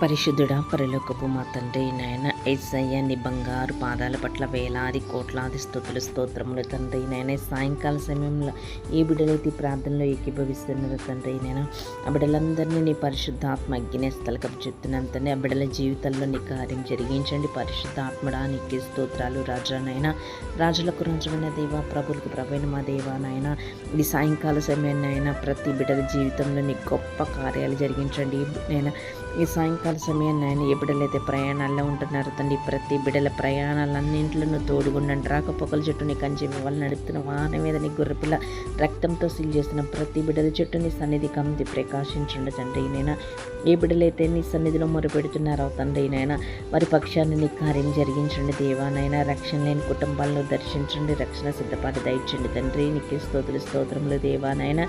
పరిశుద్ధుడ పరలోకపు మా తండ్రి నాయన ఎస్ఐయ నీ బంగారు పాదాల పట్ల వేలాది కోట్లాది స్థుతులు స్తోత్రములు తండ్రి నాయన. సాయంకాల సమయంలో ఏ బిడ్డలైతే ఈ ప్రార్థనలో ఏకీభవిస్తున్నారు తండ్రి నేను ఆ బిడ్డలందరినీ నీ పరిశుద్ధాత్మ అగ్గినే స్థలకపు చెప్తున్నాను తండ్రి. ఆ బిడ్డల జీవితంలో నీ కార్యం జరిగించండి. పరిశుద్ధాత్మడా నీకు స్తోత్రాలు రాజానైనా రాజులకు రాజుమైన దేవ ప్రభులకు ప్రభైన మా దేవా నాయన. ఈ సాయంకాల సమయాన్నైనా ప్రతి బిడ్డల జీవితంలో నీ గొప్ప కార్యాలు జరిగించండి నేను ఈ సాయంకాల సమయాన్ని ఆయన ఏ బిడ్డలైతే ప్రయాణాల్లో ఉంటున్నారో. తండ్రి ప్రతి బిడ్డల ప్రయాణాలన్నింటిలోనూ తోడుగుండండి. రాకపోకల చుట్టూ నీ కంచి వాళ్ళు నడుపుతున్న వాహనం మీద నీ గొర్రెపిల్ల రక్తంతో సీల్ చేస్తున్న ప్రతి బిడ్డల చెట్టుని సన్నిధి కమిది ప్రకాశించండి తండ్రి. నేను? ఏ బిడ్డలైతే నీ సన్నిధిలో మొరుపెడుతున్నారో తండ్రి నాయన వారి పక్షాన్ని నీ కార్యం జరిగించండి దేవానైనా రక్షణ లేని కుటుంబాలను దర్శించండి రక్షణ సిద్ధపాటు దయచండి తండ్రి. నీకు స్తోత్రులు స్తోత్రములు దేవానైనా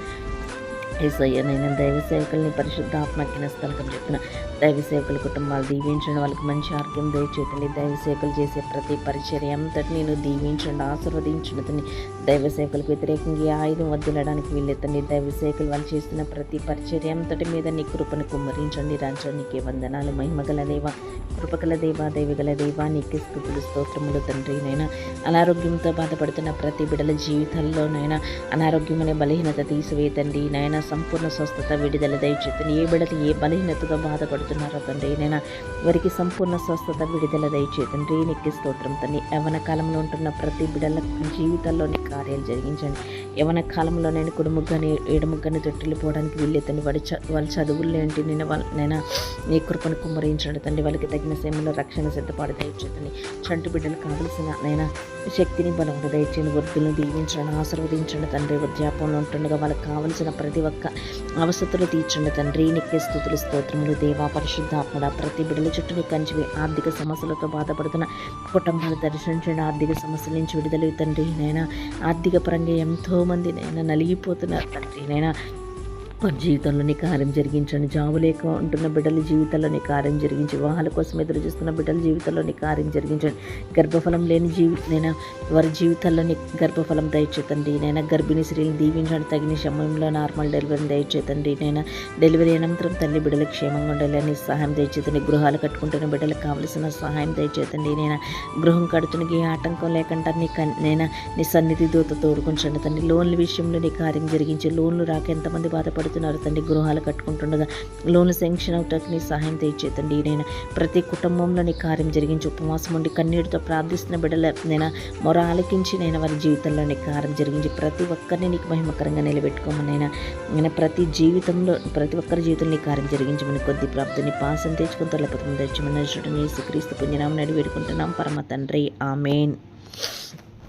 ఏసయ్య నేను దైవ సేవకుల్ని పరిశుద్ధ ఆత్మకిన స్థలకం చెప్పిన దైవ సేవకుల కుటుంబాలు దీవించండి. వాళ్ళకి మంచి ఆరోగ్యం దయచేతండి దైవ సేవకులు చేసే ప్రతి పరిచర్య అంతటి నేను దీవించండి. ఆశీర్వదించండి దైవ సేవకులకు వ్యతిరేకంగా ఈ ఆయుధం వద్దులడానికి వీళ్ళెత్తండి దైవ సేవకులు వాళ్ళు చేస్తున్న ప్రతి పరిచర్య అంతటి మీద నీ కృపను కుమ్మరించండి రాంచండి. నీకే వందనాలు మహిమగల దేవ కృపగల దేవ దైవగల దేవ నీకే స్థుతులు స్తోత్రములు తండ్రి నైనా అనారోగ్యంతో బాధపడుతున్న ప్రతి బిడల జీవితాల్లోనైనా అనారోగ్యం అనే బలహీనత తీసివేతండి నాయన. సంపూర్ణ స్వస్థత విడుదల దయచేతుని ఏ బిడ్డలు ఏ బలహీనతతో బాధపడుతున్నారో తండ్రి నేను వారికి సంపూర్ణ స్వస్థత విడుదల దయచేతండి నీకు స్తోత్రం తండ్రి. యవన కాలంలో ఉంటున్న ప్రతి బిడ్డల జీవితాల్లోని కార్యాలు జరిగించండి. యవన కాలంలో నేను కుడుముగ్గని ఏడుముగ్గని తొట్టిల్లిపోవడానికి వీళ్ళెత్తండి వాడి చ వాళ్ళ చదువులు ఏంటి? నేను వాళ్ళ నేను నీ కృపను కుమ్మరించండి తండ్రి. వాళ్ళకి తగిన సమయంలో రక్షణ సిద్ధపాటు దయచేతండి చంటి బిడ్డలు కావలసిన నైనా శక్తిని బలం దయచేయండి వృద్ధులను దీవించండి ఆశీర్వదించండి తండ్రి. వృద్ధాపంలో ఉంటుండగా వాళ్ళకి కావలసిన ప్రతి ఒక్క అవసతులు తీర్చండి తండ్రి. నిత్య స్థుతులు స్తోత్రములు దేవా పరిశుద్ధాత్మడ ప్రతి బిడ్డల చుట్టూ కంచి కంచివి. ఆర్థిక సమస్యలతో బాధపడుతున్న కుటుంబాలు దర్శించండి. ఆర్థిక సమస్యల నుంచి విడుదల తండ్రి. నైనా ఆర్థిక పరంగా ఎంతోమంది నైనా నలిగిపోతున్నారు తండ్రి. నైనా వారి జీవితంలోని కార్యం జరిగించండి జాబు లేక ఉంటున్న బిడ్డల జీవితంలోని కార్యం జరిగించి వివాహాల కోసం ఎదురు చూస్తున్న బిడ్డల జీవితంలోని కార్యం జరిగించండి. గర్భఫలం లేని జీవి నేను వారి జీవితాల్లోని గర్భఫలం దయచేతండి. నేను గర్భిణీ స్త్రీలను దీవించండి. తగిన సమయంలో నార్మల్ డెలివరీని దయచేతండి. నేను డెలివరీ అనంతరం తల్లి బిడ్డలు క్షేమంగా ఉండాలని సహాయం దయచేతండి. గృహాలు కట్టుకుంటున్న బిడ్డలకు కావలసిన సహాయం దయచేతండి. నేను గృహం కడుతున్న ఏ ఆటంకం లేకుండా నీ నేను నీ సన్నిధి దూత తోడుకుంచండి తండ్రి లోన్ల విషయంలో నీ కార్యం జరిగించి లోన్లు రాక ఎంతమంది బాధపడుతున్నారు తండ్రి గృహాలు కట్టుకుంటుండగా లోన్లు శాంక్షన్ అవటానికి నీ సహాయం తెచ్చేతండి నేను ప్రతి కుటుంబంలో నీ కార్యం జరిగించి ఉపవాసం ఉండి కన్నీటితో ప్రార్థిస్తున్న బిడ్డల నేను మొర ఆలకించి నేను వారి జీవితంలో నీ కార్యం జరిగించి ప్రతి ఒక్కరిని నీకు మహిమకరంగా నిలబెట్టుకోమని నేను ప్రతి జీవితంలో ప్రతి ఒక్కరి జీవితంలో నీ కార్యం జరిగించమని కొద్ది ప్రాప్తిని పాసం తెచ్చుకుని తొలపతం తెచ్చమని యేసుక్రీస్తు పుణ్యనామని అడిగి వేడుకుంటున్నాం. పరమ తండ్రి. ఆమెన్.